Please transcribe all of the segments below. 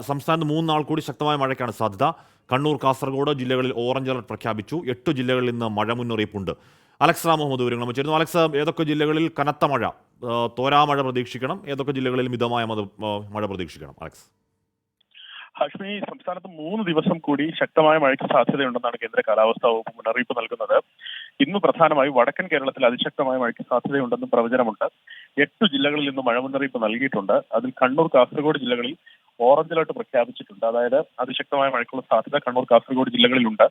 സംസ്ഥാനത്ത് മൂന്ന് കൂടി ശക്തമായ മഴയ്ക്കാണ് സാധ്യത. കണ്ണൂർ കാസർഗോഡ് ജില്ലകളിൽ ഓറഞ്ച് അലർട്ട് പ്രഖ്യാപിച്ചു. എട്ട് ജില്ലകളിൽ ഇന്ന് മഴ മുന്നറിയിപ്പുണ്ട്. അലക്സ് മുഹമ്മദ് വിവരങ്ങൾ വെച്ചിരുന്നു അലക്സ് ഏതൊക്കെ ജില്ലകളിൽ കനത്ത മഴ തോരാ മഴ പ്രതീക്ഷിക്കണം? ഏതൊക്കെ ജില്ലകളിൽ മിതമായ മത- മഴ പ്രതീക്ഷിക്കണം? അലക്സ്. ഹാഷ്മി സംസ്ഥാനത്ത് മൂന്ന് ദിവസം കൂടി ശക്തമായ മഴയ്ക്ക് സാധ്യതയുണ്ടെന്നാണ് കേന്ദ്ര കാലാവസ്ഥാ വകുപ്പ് മുന്നറിയിപ്പ് നൽകുന്നത്. ഇന്ന് പ്രധാനമായി വടക്കൻ കേരളത്തിൽ അതിശക്തമായ മഴയ്ക്ക് സാധ്യതയുണ്ടെന്നും പ്രവചനമുണ്ട്. എട്ട് ജില്ലകളിൽ ഇന്ന് മഴ മുന്നറിയിപ്പ് നൽകിയിട്ടുണ്ട്. അതിൽ കണ്ണൂർ കാസർഗോഡ് ജില്ലകളിൽ ഓറഞ്ച് അലർട്ട് പ്രഖ്യാപിച്ചിട്ടുണ്ട്. അതായത് അതിശക്തമായ മഴയ്ക്കുള്ള സാധ്യത കണ്ണൂർ കാസർഗോഡ് ജില്ലകളിലുണ്ട്.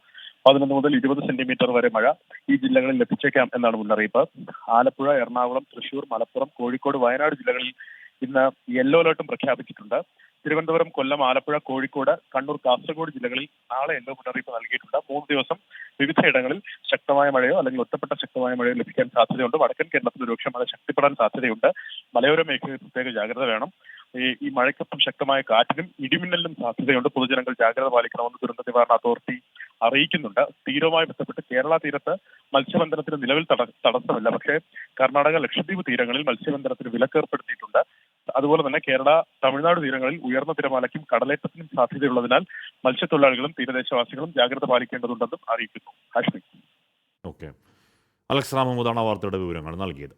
പതിനൊന്ന് മുതൽ ഇരുപത് സെന്റിമീറ്റർ വരെ മഴ ഈ ജില്ലകളിൽ ലഭിച്ചേക്കാം എന്നാണ് മുന്നറിയിപ്പ്. ആലപ്പുഴ എറണാകുളം തൃശൂർ മലപ്പുറം കോഴിക്കോട് വയനാട് ജില്ലകളിൽ ഇന്ന് യെല്ലോ അലർട്ടും പ്രഖ്യാപിച്ചിട്ടുണ്ട്. തിരുവനന്തപുരം കൊല്ലം ആലപ്പുഴ കോഴിക്കോട് കണ്ണൂർ കാസർഗോഡ് ജില്ലകളിൽ നാളെ യെല്ലോ മുന്നറിയിപ്പ് നൽകിയിട്ടുണ്ട്. മൂന്ന് ദിവസം വിവിധയിടങ്ങളിൽ ശക്തമായ മഴയോ അല്ലെങ്കിൽ ഒറ്റപ്പെട്ട ശക്തമായ മഴയോ ലഭിക്കാൻ സാധ്യതയുണ്ട്. വടക്കൻ കേരളത്തിൽ രൂക്ഷ മഴ ശക്തിപ്പെടാൻ സാധ്യതയുണ്ട്. മലയോര മേഖലയിൽ പ്രത്യേക ജാഗ്രത വേണം. ഈ മഴയ്ക്കൊപ്പം ശക്തമായ കാറ്റിനും ഇടിമിന്നലിനും സാധ്യതയുണ്ട്. പൊതുജനങ്ങൾ ജാഗ്രത പാലിക്കണമെന്ന് ദുരന്ത നിവാരണ അതോറിറ്റി അറിയിക്കുന്നുണ്ട്. തീരവുമായി ബന്ധപ്പെട്ട് കേരള തീരത്ത് മത്സ്യബന്ധനത്തിന് നിലവിൽ തട- തടസ്സമില്ല. പക്ഷേ കർണാടക ലക്ഷദ്വീപ് തീരങ്ങളിൽ മത്സ്യബന്ധനത്തിന് വിലക്കേർപ്പെടുത്തിയിട്ടുണ്ട്. അതുപോലെ തന്നെ കേരള തമിഴ്നാട് തീരങ്ങളിൽ ഉയർന്ന തിരമാലയ്ക്കും കടലേറ്റത്തിനും സാധ്യതയുള്ളതിനാൽ മത്സ്യത്തൊഴിലാളികളും തീരദേശവാസികളും ജാഗ്രത പാലിക്കേണ്ടതുണ്ടെന്നും അറിയിക്കുന്നു. ഹാഷ്മി. ഓക്കെ. അലക്സ് രാമമുദാണ് വാർത്തയുടെ വിവരങ്ങൾ നൽകിയത്.